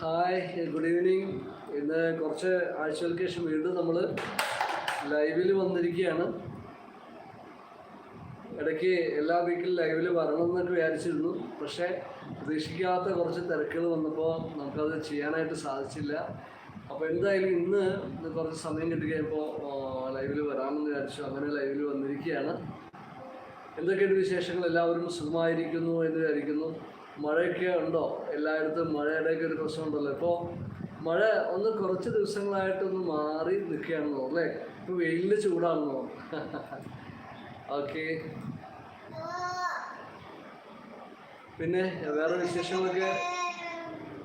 Hi good evening ഇന്ന് കുറച്ച് ആഴ്ചകൾക്ക് ശേഷം വീണ്ടും നമ്മൾ ലൈവിൽ വന്നിരിക്കുകയാണ്. ഇടയ്ക്ക് എല്ലാ വീക്കിലും ലൈവിൽ വരണം എന്നൊക്കെ വിചാരിച്ചിരുന്നു. പക്ഷേ പ്രതീക്ഷിക്കാത്ത കുറച്ച് തിരക്കുകൾ വന്നപ്പോൾ നമുക്കത് ചെയ്യാനായിട്ട് സാധിച്ചില്ല. അപ്പോൾ എന്തായാലും ഇന്ന് കുറച്ച് സമയം കിട്ടുകയപ്പോൾ ലൈവിൽ വരാമെന്ന് വിചാരിച്ചു. അങ്ങനെ ലൈവിൽ വന്നിരിക്കുകയാണ്. എന്തൊക്കെയുണ്ട് വിശേഷങ്ങൾ? എല്ലാവരും സുഖമായിരിക്കുന്നു എന്ന് വിചാരിക്കുന്നു മഴയൊക്കെ ഉണ്ടോ? എല്ലായിടത്തും മഴയുടെയൊക്കെ ഒരു പ്രശ്നമുണ്ടല്ലോ. ഇപ്പോൾ മഴ ഒന്ന് കുറച്ച് ദിവസങ്ങളായിട്ടൊന്ന് മാറി നിൽക്കുകയാണെന്നോ അല്ലേ? ഇപ്പോൾ വെയിലിൽ ചൂടാണെന്നോ ഓക്കെ. പിന്നെ വേറെ വിശേഷങ്ങളൊക്കെ?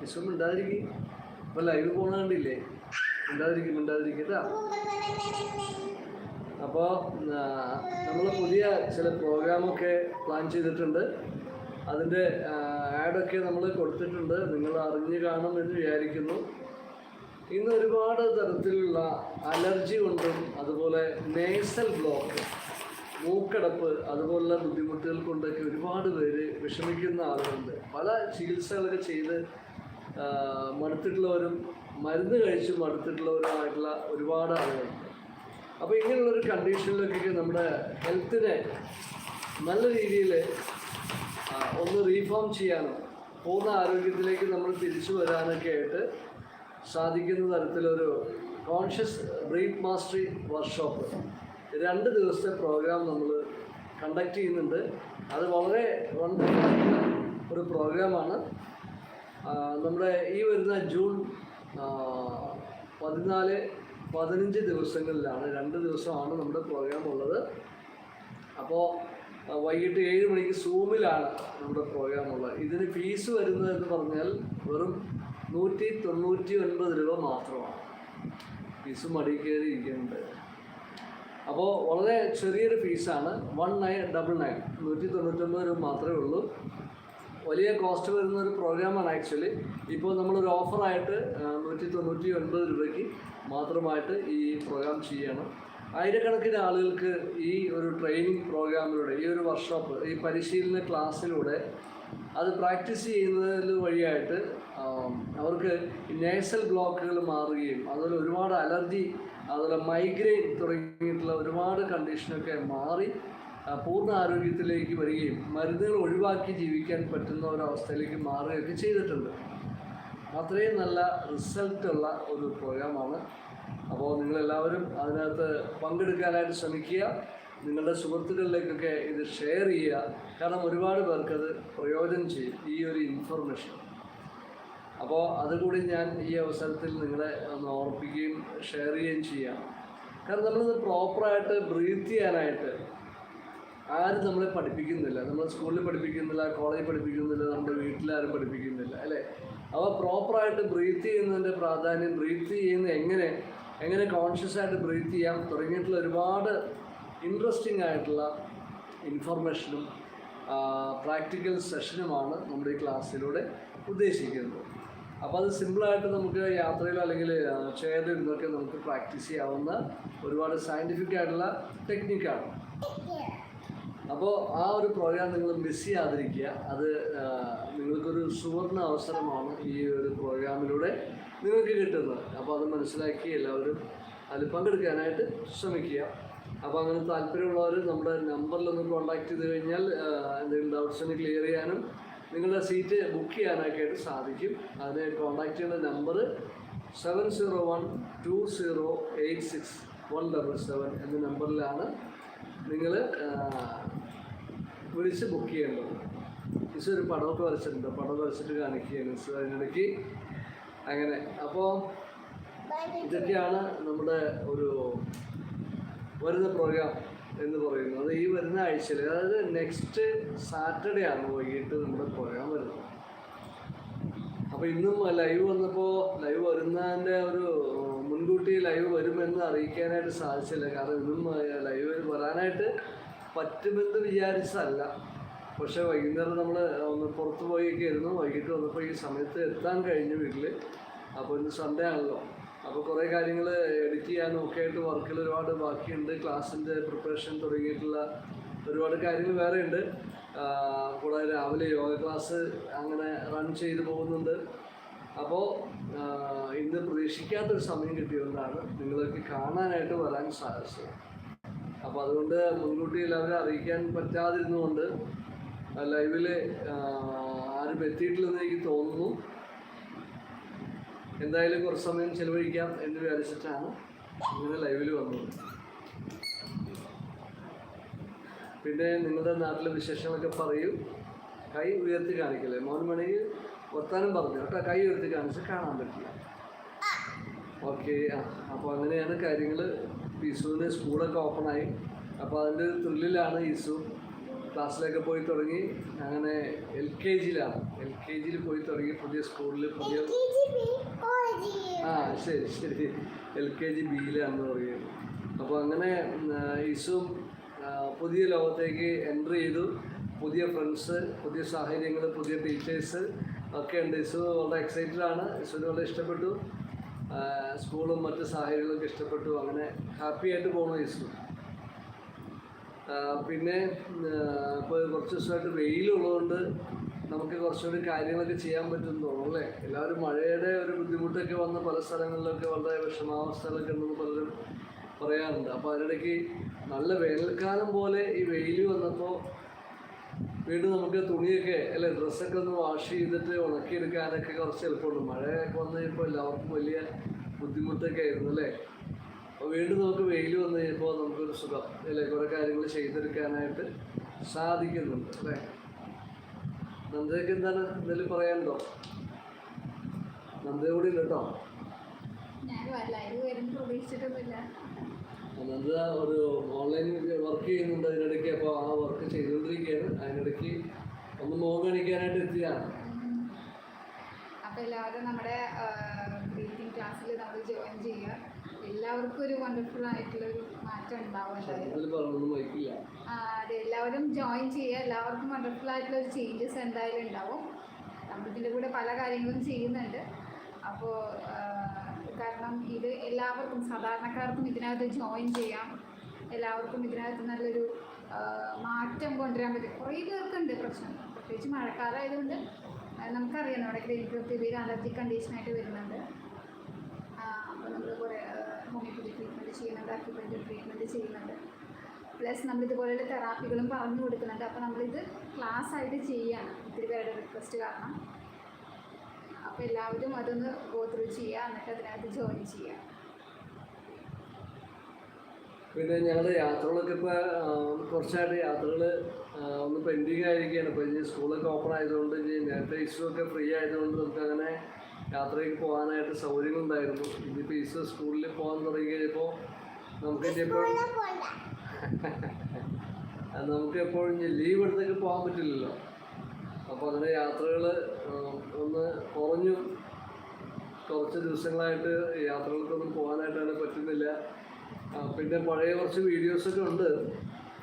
വിശ്വം മിണ്ടാതിരിക്കും. അപ്പോൾ ലൈവ് പോകണ കണ്ടില്ലേ? മിണ്ടാതിരിക്കും മിണ്ടാതിരിക്കും അപ്പോൾ നമ്മൾ പുതിയ ചില പ്രോഗ്രാമൊക്കെ പ്ലാൻ ചെയ്തിട്ടുണ്ട്. അതിന്റെ ആഡൊക്കെ നമ്മൾ കൊടുത്തിട്ടുണ്ട്. നിങ്ങൾ അറിഞ്ഞു കാണും എന്ന് വിചാരിക്കുന്നു. ഇന്ന് ഒരുപാട് തരത്തിലുള്ള അലർജി കൊണ്ടും അതുപോലെ നേസൽ ബ്ലോക്ക് മൂക്കടപ്പ് അതുപോലുള്ള ബുദ്ധിമുട്ടുകൾ കൊണ്ടൊക്കെ ഒരുപാട് പേര് വിഷമിക്കുന്ന ആളുകളുണ്ട്. പല ചികിത്സകളൊക്കെ ചെയ്ത് മടുത്തിട്ടുള്ളവരും മരുന്ന് കഴിച്ച് മടുത്തിട്ടുള്ളവരുമായിട്ടുള്ള ഒരുപാട് ആളുകളുണ്ട്. അപ്പോൾ ഇങ്ങനെയുള്ളൊരു കണ്ടീഷനിലൊക്കെ നമ്മുടെ ഹെൽത്തിനെ നല്ല രീതിയിൽ ഒന്ന് റീഫോം ചെയ്യാനും പൂർണ ആരോഗ്യത്തിലേക്ക് നമ്മൾ തിരിച്ചു വരാനൊക്കെ ആയിട്ട് സാധിക്കുന്ന തരത്തിലൊരു കോൺഷ്യസ് ബ്രീത്ത് മാസ്റ്ററി വർക്ക്ഷോപ്പ് രണ്ട് ദിവസത്തെ പ്രോഗ്രാം നമ്മൾ കണ്ടക്ട് ചെയ്യുന്നുണ്ട്. അത് വളരെ ഒരു പ്രോഗ്രാമാണ് നമ്മുടെ ഈ വരുന്ന ജൂൺ പതിനാല് പതിനഞ്ച് ദിവസങ്ങളിലാണ്. രണ്ട് ദിവസമാണ് നമ്മുടെ പ്രോഗ്രാം ഉള്ളത്. അപ്പോൾ വൈകിട്ട് ഏഴ് മണിക്ക് സൂമിലാണ് നമ്മുടെ പ്രോഗ്രാം ഉള്ളത്. ഇതിന് ഫീസ് വരുന്നത് എന്ന് പറഞ്ഞാൽ വെറും നൂറ്റി തൊണ്ണൂറ്റി ഒൻപത് രൂപ മാത്രമാണ്. ഫീസ് മടി അപ്പോൾ വളരെ ചെറിയൊരു ഫീസാണ് വൺ നയൻ ഡബിൾ നയൻ നൂറ്റി തൊണ്ണൂറ്റൊമ്പത് രൂപ മാത്രമേ ഉള്ളൂ. വലിയ കോസ്റ്റ് വരുന്ന ഒരു പ്രോഗ്രാമാണ് ആക്ച്വലി ഇപ്പോൾ നമ്മളൊരു ഓഫറായിട്ട് നൂറ്റി തൊണ്ണൂറ്റി ഒൻപത് രൂപയ്ക്ക് മാത്രമായിട്ട് ഈ പ്രോഗ്രാം ചെയ്യണം. ആയിരക്കണക്കിന് ആളുകൾക്ക് ഈ ഒരു ട്രെയിനിങ് പ്രോഗ്രാമിലൂടെ ഈ ഒരു വർക്ക്ഷോപ്പ് ഈ പരിശീലന ക്ലാസ്സിലൂടെ അത് പ്രാക്ടീസ് ചെയ്യുന്നതിൽ വഴിയായിട്ട് അവർക്ക് നേസൽ ബ്ലോക്കുകൾ മാറുകയും അതുപോലെ ഒരുപാട് അലർജി അതുപോലെ മൈഗ്രെയിൻ തുടങ്ങിയിട്ടുള്ള ഒരുപാട് കണ്ടീഷനൊക്കെ മാറി പൂർണ ആരോഗ്യത്തിലേക്ക് വരികയും മരുന്നുകൾ ഒഴിവാക്കി ജീവിക്കാൻ പറ്റുന്ന ഒരവസ്ഥയിലേക്ക് മാറുകയൊക്കെ ചെയ്തിട്ടുണ്ട്. അത്രയും നല്ല റിസൾട്ടുള്ള ഒരു പ്രോഗ്രാമാണ് അപ്പോൾ നിങ്ങളെല്ലാവരും അതിനകത്ത് പങ്കെടുക്കാനായിട്ട് ശ്രമിക്കുക. നിങ്ങളുടെ സുഹൃത്തുക്കളിലേക്കൊക്കെ ഇത് ഷെയർ ചെയ്യുക. കാരണം ഒരുപാട് പേർക്കത് പ്രയോജനം ചെയ്യും ഈ ഒരു ഇൻഫർമേഷൻ അപ്പോൾ അതുകൂടി ഞാൻ ഈ അവസരത്തിൽ നിങ്ങളെ ഒന്ന് ഓർപ്പിക്കുകയും ഷെയർ ചെയ്യുകയും ചെയ്യാം. കാരണം നമ്മളിത് പ്രോപ്പറായിട്ട് ബ്രീത്ത് ചെയ്യാനായിട്ട് ആരും നമ്മളെ പഠിപ്പിക്കുന്നില്ല. നമ്മൾ സ്കൂളിൽ പഠിപ്പിക്കുന്നില്ല കോളേജിൽ പഠിപ്പിക്കുന്നില്ല നമ്മുടെ വീട്ടിലാരും പഠിപ്പിക്കുന്നില്ല അല്ലേ? അപ്പോൾ പ്രോപ്പറായിട്ട് ബ്രീത്ത് ചെയ്യുന്നതിന്റെ പ്രാധാന്യം ബ്രീത്ത് ചെയ്യുന്ന എങ്ങനെ എങ്ങനെ കോൺഷ്യസ് ആയിട്ട് ബ്രീത്ത് ചെയ്യാം തുടങ്ങിയിട്ടുള്ള ഒരുപാട് ഇൻട്രസ്റ്റിംഗ് ആയിട്ടുള്ള ഇൻഫർമേഷനും പ്രാക്ടിക്കൽ സെഷനുമാണ് നമ്മുടെ ഈ ക്ലാസ്സിലൂടെ ഉദ്ദേശിക്കുന്നത്. അപ്പോൾ അത് സിമ്പിളായിട്ട് നമുക്ക് യാത്രയിലോ അല്ലെങ്കിൽ ചെയറിൽ ഇരുന്നൊക്കെ നമുക്ക് പ്രാക്ടീസ് ചെയ്യാവുന്ന ഒരുപാട് സയന്റിഫിക് ആയിട്ടുള്ള ടെക്നിക്കാണ് അപ്പോൾ ആ ഒരു പ്രോഗ്രാം നിങ്ങൾ മിസ് ചെയ്യാതിരിക്കുക. അത് നിങ്ങൾക്കൊരു സുവർണ അവസരമാണ് ഈ ഒരു പ്രോഗ്രാമിലൂടെ നിങ്ങൾക്ക് കിട്ടുന്നത്. അപ്പോൾ അത് മനസ്സിലാക്കി എല്ലാവരും അതിൽ പങ്കെടുക്കാനായിട്ട് ശ്രമിക്കുക. അപ്പോൾ അങ്ങനെ താല്പര്യമുള്ളവർ നമ്മുടെ നമ്പറിലൊന്ന് കോൺടാക്ട് ചെയ്ത് കഴിഞ്ഞാൽ എന്തെങ്കിലും ഡൗട്ട്സിന് ക്ലിയർ ചെയ്യാനും നിങ്ങളുടെ സീറ്റ് ബുക്ക് ചെയ്യാനൊക്കെ ആയിട്ട് സാധിക്കും. അതിന് കോൺടാക്ട് ചെയ്യുന്ന number seven zero one two zero eight six one double seven എന്ന നമ്പറിലാണ് നിങ്ങൾ വിളിച്ച് ബുക്ക് ചെയ്യേണ്ടത്. മിസ് ഒരു പടമൊക്കെ വരച്ചിട്ടുണ്ട്. പടം വരച്ചിട്ട് കാണിക്കുകയാണ് മിസ് അതിനിടയ്ക്ക്. അങ്ങനെ അപ്പോൾ ഇതൊക്കെയാണ് നമ്മുടെ ഒരു വരുന്ന പ്രോഗ്രാം എന്ന് പറയുന്നത് ഈ വരുന്ന ആഴ്ചയിൽ അതായത് നെക്സ്റ്റ് സാറ്റർഡേ ആണ് വൈകിട്ട് നമ്മുടെ പ്രോഗ്രാം വരുന്നത്. അപ്പോൾ ഇന്നും ലൈവ് വന്നപ്പോൾ ലൈവ് വരുന്നതിന്റെ ഒരു മുൻകൂട്ടി ലൈവ് വരുമെന്ന് അറിയിക്കാനായിട്ട് സാധിച്ചില്ല. കാരണം ഇന്നും ലൈവ് വരാനായിട്ട് പറ്റുമെന്ന് വിചാരിച്ചതല്ല. പക്ഷേ വൈകുന്നേരം നമ്മൾ ഒന്ന് പുറത്ത് പോയൊക്കെ ആയിരുന്നു. വൈകിട്ട് വന്നപ്പോൾ ഈ സമയത്ത് എത്താൻ കഴിഞ്ഞു വീട്ടിൽ അപ്പോൾ ഇന്ന് സൺഡേ ആണല്ലോ. അപ്പോൾ കുറേ കാര്യങ്ങൾ എഡിറ്റ് ചെയ്യാനും ഒക്കെ ആയിട്ട് വർക്കിൽ ഒരുപാട് ബാക്കിയുണ്ട്. ക്ലാസ്സിന്റെ പ്രിപ്പറേഷൻ തുടങ്ങിയിട്ടുള്ള ഒരുപാട് കാര്യങ്ങൾ വേറെ ഉണ്ട് കൂടാതെ രാവിലെ യോഗ ക്ലാസ് അങ്ങനെ റൺ ചെയ്തു പോകുന്നുണ്ട്. അപ്പോൾ ഇന്ന് പ്രതീക്ഷിക്കാത്തൊരു സമയം കിട്ടിയതുകൊണ്ടാണ് നിങ്ങളൊക്കെ കാണാനായിട്ട് വരാൻ സാധിച്ചത്. അപ്പോൾ അതുകൊണ്ട് മുൻകൂട്ടി എല്ലാവരും അറിയിക്കാൻ പറ്റാതിരുന്നുകൊണ്ട് ലൈവിൽ ആരും എത്തിയിട്ടില്ലെന്ന് എനിക്ക് തോന്നുന്നു. എന്തായാലും കുറച്ച് സമയം ചെലവഴിക്കാം എന്ന് വിചാരിച്ചിട്ടാണ് ഇങ്ങനെ ലൈവിൽ വന്നത്. പിന്നെ നിങ്ങളുടെ നാട്ടിലെ വിശേഷങ്ങളൊക്കെ പറയൂ. കൈ ഉയർത്തി കാണിക്കല്ലേ? മോൻ വേണമെങ്കിൽ വർത്താനം പറഞ്ഞു. കേട്ടോ കൈ ഉയർത്തി കാണിച്ച് കാണാൻ പറ്റില്ല. ഓക്കെ അപ്പോൾ അങ്ങനെയാണ് കാര്യങ്ങൾ ഈസുവിന് സ്കൂളൊക്കെ ഓപ്പണായി അപ്പോൾ അതിന്റെ ത്രില്ലിലാണ് ഈസു. ക്ലാസ്സിലൊക്കെ പോയി തുടങ്ങി. അങ്ങനെ എൽ കെ ജിയിലാണ് എൽ കെ ജിയിൽ പോയി തുടങ്ങി. പുതിയ സ്കൂളിൽ പുതിയ ആ ശരി ശരി. എൽ കെ ജി ബിയിലാണെന്ന് പറയുന്നത് അപ്പോൾ അങ്ങനെ ഈസും പുതിയ ലോകത്തേക്ക് എന്റർ ചെയ്തു. പുതിയ ഫ്രണ്ട്സ് പുതിയ സാഹചര്യങ്ങൾ പുതിയ ടീച്ചേഴ്സ് ഒക്കെ ഉണ്ട്. ഇസു വളരെ എക്സൈറ്റഡ് ആണ്. ഇസുവിന് വളരെ ഇഷ്ടപ്പെട്ടു. സ്കൂളും മറ്റ് സാഹചര്യങ്ങളൊക്കെ ഇഷ്ടപ്പെട്ടു. അങ്ങനെ ഹാപ്പി ആയിട്ട് പോകണം ആ, പിന്നെ ഇപ്പോൾ കുറച്ച് ദിവസമായിട്ട് വെയിലുള്ളതുകൊണ്ട് നമുക്ക് കുറച്ചുകൂടി കാര്യങ്ങളൊക്കെ ചെയ്യാൻ തോന്നുന്നു അല്ലേ? എല്ലാവരും മഴയുടെ ഒരു ബുദ്ധിമുട്ടൊക്കെ വന്ന പല സ്ഥലങ്ങളിലൊക്കെ വളരെ വിഷമാവസ്ഥകളൊക്കെ ഉണ്ടെന്ന് പലരും പറയാറുണ്ട്. അപ്പോൾ അതിനിടയ്ക്ക് നല്ല വേനൽക്കാലം പോലെ ഈ വെയിൽ വന്നപ്പോൾ വീണ്ടും നമുക്ക് തുണിയൊക്കെ അല്ലെ ഡ്രസ്സൊക്കെ ഒന്ന് വാഷ് ചെയ്തിട്ട് ഉണക്കിയെടുക്കാനൊക്കെ കുറച്ച് എളുപ്പമുണ്ട്. മഴയൊക്കെ വന്നു കഴിഞ്ഞപ്പോൾ എല്ലാവർക്കും വലിയ ബുദ്ധിമുട്ടൊക്കെ ആയിരുന്നു അല്ലേ? അപ്പോൾ വീണ്ടും നമുക്ക് വെയിൽ വന്നു കഴിഞ്ഞപ്പോൾ നമുക്കൊരു സുഖം അല്ലേ? കുറേ കാര്യങ്ങൾ ചെയ്തെടുക്കാനായിട്ട് സാധിക്കുന്നുണ്ട് അല്ലേ? നന്ദയ്ക്ക് എന്താണ്? എന്തെങ്കിലും പറയാനുണ്ടോ? നന്ദ കൂടി ഉണ്ട് കേട്ടോ. നന്ദ ഒരു ഓൺലൈൻ വർക്ക് ചെയ്യുന്നുണ്ട് അതിനിടയ്ക്ക് അപ്പോൾ ആ വർക്ക് ചെയ്തുകൊണ്ടിരിക്കുകയാണ്. അതിനിടയ്ക്ക് ഒന്ന് മോഹം കാണിക്കാനായിട്ട് എത്തിയാണ് അപ്പോൾ എല്ലാവരും നമ്മുടെ ബ്രീത്തിങ് ക്ലാസ്സിൽ നമ്മൾ ജോയിൻ ചെയ്യുക എല്ലാവർക്കും ഒരു വണ്ടർഫുൾ ആയിട്ടുള്ള ഒരു മാറ്റം ഉണ്ടാവും അതെ എല്ലാവരും ജോയിൻ ചെയ്യുക എല്ലാവർക്കും വണ്ടർഫുൾ ആയിട്ടുള്ള ഒരു ചേഞ്ചസ് എന്തായാലും ഉണ്ടാവും. നമ്മളിതിന്റെ കൂടെ പല കാര്യങ്ങളും ചെയ്യുന്നുണ്ട്. അപ്പോൾ കാരണം ഇത് എല്ലാവർക്കും സാധാരണക്കാർക്കും ഇതിനകത്ത് ജോയിൻ ചെയ്യാം. എല്ലാവർക്കും ഇതിനകത്ത് നല്ലൊരു മാറ്റം കൊണ്ടുവരാൻ പറ്റും. കുറേ പേർക്കുണ്ട് പ്രശ്നം. പ്രത്യേകിച്ച് മഴക്കാലമായതുകൊണ്ട് നമുക്കറിയാം നമ്മുടെ ഗ്രീൻ പേര് അലർജി കണ്ടീഷനായിട്ട് വരുന്നുണ്ട്. അപ്പോൾ നമ്മൾ കുറേ ഹോമിയോപ്പതി ട്രീറ്റ്മെന്റ് ചെയ്യുന്നുണ്ട് അക്യുപഞ്ചർ ട്രീറ്റ്മെന്റ് ചെയ്യുന്നുണ്ട്. പ്ലസ് നമ്മൾ തെറാപ്പികളും പറഞ്ഞു കൊടുക്കുന്നുണ്ട്. അപ്പോൾ നമ്മളിത് ക്ലാസ് ആയിട്ട് ചെയ്യാണ്. ഒത്തിരി പേരുടെ റിക്വസ്റ്റ് കാരണം. അപ്പോൾ എല്ലാവരും അതൊന്ന് ഗോത്രൂ ചെയ്യുക എന്നിട്ട് അതിനകത്ത് ജോയിൻ ചെയ്യുക. പിന്നെ ഞങ്ങൾ യാത്രകളൊക്കെ ഇപ്പോൾ കുറച്ചായിട്ട് യാത്രകൾ ഒന്ന് പെൻഡിങ് ആയിരിക്കുകയാണ്. ഇപ്പോൾ ഇനി സ്കൂളൊക്കെ ഓപ്പൺ ആയതുകൊണ്ട് ഇനി നേരത്തെ ഇഷ്യൂ ഒക്കെ ഫ്രീ ആയതുകൊണ്ട് നമുക്ക് അങ്ങനെ യാത്രയ്ക്ക് പോകാനായിട്ട് സൗകര്യങ്ങളുണ്ടായിരുന്നു. ഇനിയിപ്പോൾ ഈശോ സ്കൂളിൽ പോകാൻ തുടങ്ങി കഴിഞ്ഞപ്പോൾ നമുക്ക് എപ്പോഴും നമുക്ക് എപ്പോഴും ലീവ് എടുത്തേക്ക് പോകാൻ പറ്റില്ലല്ലോ. അപ്പോൾ അങ്ങനെ യാത്രകൾ ഒന്ന് കുറഞ്ഞു. കുറച്ച് ദിവസങ്ങളായിട്ട് യാത്രകൾക്കൊന്നും പോകാനായിട്ടാണ് പറ്റുന്നില്ല. പിന്നെ പഴയ കുറച്ച് വീഡിയോസൊക്കെ ഉണ്ട്.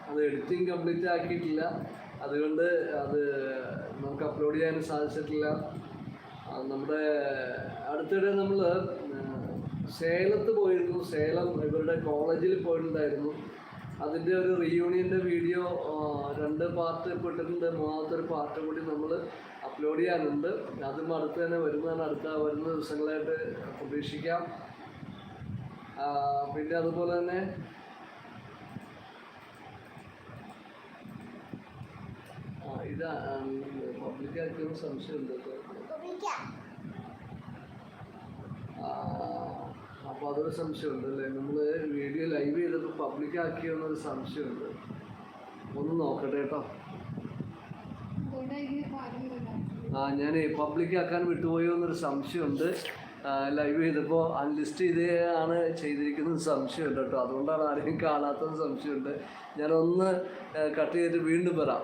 അത് എഡിറ്റിംഗ് കംപ്ലീറ്റ് ആക്കിയിട്ടില്ല. അതുകൊണ്ട് അത് നമുക്ക് അപ്ലോഡ് ചെയ്യാൻ സാധിച്ചിട്ടില്ല. നമ്മുടെ അടുത്തിടെ നമ്മൾ സേലത്ത് പോയിരുന്നു. സേലം ഇവരുടെ കോളേജിൽ പോയിട്ടുണ്ടായിരുന്നു. അതിന്റെ ഒരു റീയൂണിയന്റെ വീഡിയോ രണ്ട് പാർട്ട് ഇട്ടിട്ടുണ്ട്. മൂന്നാമത്തെ ഒരു പാർട്ട് കൂടി നമ്മൾ അപ്ലോഡ് ചെയ്യാനുണ്ട്. അതും അടുത്ത് തന്നെ വരുന്നതാണ്. അടുത്ത വരുന്ന ദിവസങ്ങളായിട്ട് പ്രതീക്ഷിക്കാം. പിന്നെ അതുപോലെ തന്നെ ഇത് പബ്ലിക് ആക്കിയൊരു സംശയമുണ്ട് കേട്ടോ. അപ്പോൾ അതൊരു സംശയമുണ്ട് അല്ലേ? നമ്മൾ വീഡിയോ ലൈവ് ചെയ്തപ്പോൾ പബ്ലിക് ആക്കിയെന്നൊരു സംശയമുണ്ട്. ഒന്ന് നോക്കട്ടെ കേട്ടോ. ആ ഞാൻ പബ്ലിക് ആക്കാൻ വിട്ടുപോയോ എന്നൊരു സംശയമുണ്ട് ലൈവ് ചെയ്തപ്പോൾ അൺലിസ്റ്റ് ചെയ്താണ് ചെയ്തിരിക്കുന്നത് സംശയമുണ്ട് കേട്ടോ. അതുകൊണ്ടാണ് ആരെയും കാണാത്തത് സംശയമുണ്ട്. ഞാനൊന്ന് കട്ട് ചെയ്തിട്ട് വീണ്ടും വരാം.